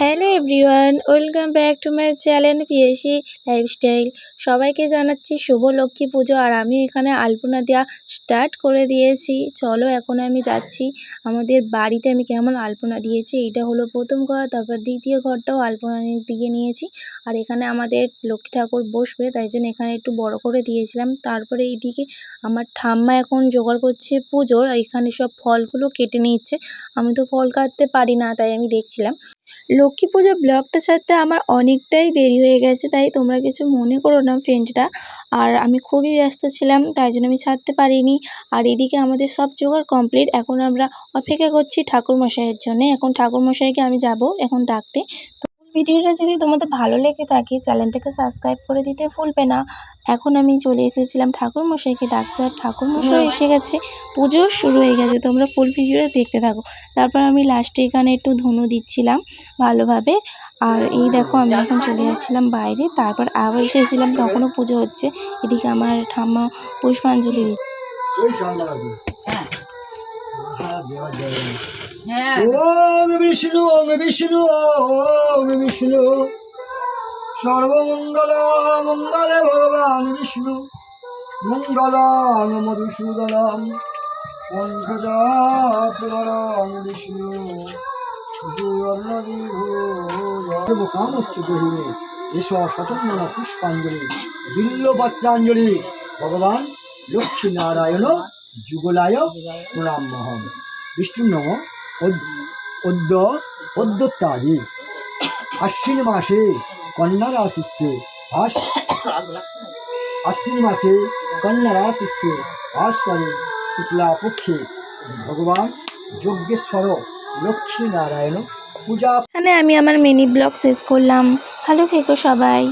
Hello everyone, welcome back to my channel PAC lifestyle. সবাইকে জানাচ্ছি শুভ লক্ষ্মী পুজো আর আমি এখানে আলপনা দেওয়া স্টার্ট করে দিয়েছি। চলো এখন আমি যাচ্ছি। আমাদের বাড়িতে আমি কেমন আলপনা দিয়েছি এটা হলো প্রথম ঘর, তারপর দ্বিতীয় ঘরটাও আলপনা দিয়ে নিয়েছি। আর এখানে আমাদের লক্ষ্মী ঠাকুর বসবে, তাই জন্য এখানে একটু বড় করে দিয়েছিলাম। তারপরে এইদিকে আমার ঠাম্মা এখন জোগাড় করছে পুজোর এখানে সব ফলগুলো কেটে নিচ্ছে। আমি তো ফল কাটতে পারি না, তাই আমি দেখছিলাম। লক্ষ্মী পুজোর ব্লগটা ছাড়তে আমার অনেকটাই দেরি হয়ে গেছে, তাই তোমরা কিছু মনে করো না ফ্রেন্ডরা। আর আমি খুবই ব্যস্ত ছিলাম, তাই জন্য আমি ছাড়তে পারিনি। আর এদিকে আমাদের সব জোগাড় কমপ্লিট, এখন আমরা অপেক্ষা করছি ঠাকুরমশাইয়ের জন্য। এখন ঠাকুরমশাইকে আমি যাব এখন ডাকতে। ভিডিওটা যদি তোমাদের ভালো লেগে থাকে চ্যানেলটাকে সাবস্ক্রাইব করে দিতে ভুলবে না। এখন আমি চলে এসেছিলাম ঠাকুরমশাইকে ডাক্তার ঠাকুরমশাই এসে গেছে। পুজো শুরু হয়ে গেছে তোমরা ফুল ভিডিওটা দেখতে থাকো। তারপর আমি লাস্টে এখানে একটু ধুনো দিচ্ছিলাম ভালোভাবে। আর এই দেখো আমি এখন চলে যাচ্ছিলাম বাইরে তারপর আবার এসেছিলাম তখনও পুজো হচ্ছে। এদিকে আমার ঠাম্মা পুষ্পাঞ্জলি দিচ্ছে। হ্যাঁ। ওম বিষ্ণু ওম বিষ্ণু ওম বিষ্ণু। সর্বমঙ্গল মঙ্গলে ভগবান বিষ্ণু। মঙ্গলাং মধুসূদনম পঙ্কজাফলং বিষ্ণু। এস সচন্দন পুষ্পাঞ্জলি বিল্লপত্রাঞ্জলি ভগবান লক্ষ্মী নারায়ণ যুগলায় প্রণাম মহম। বিষ্ণু নম অদ্য অদ্যত্যাদি আশ্বিন মাসে কন্যা রাশিস্তে আশ আশ্বিন মাসে কন্যা রাশিস্তে আশপারে শুক্লা পক্ষে ভগবান যজ্ঞেশ্বর লক্ষ্মী নারায়ণ পূজা এখানে আমি আমার মিনি ব্লগ শেষ করলাম। ভালো থেকো সবাই।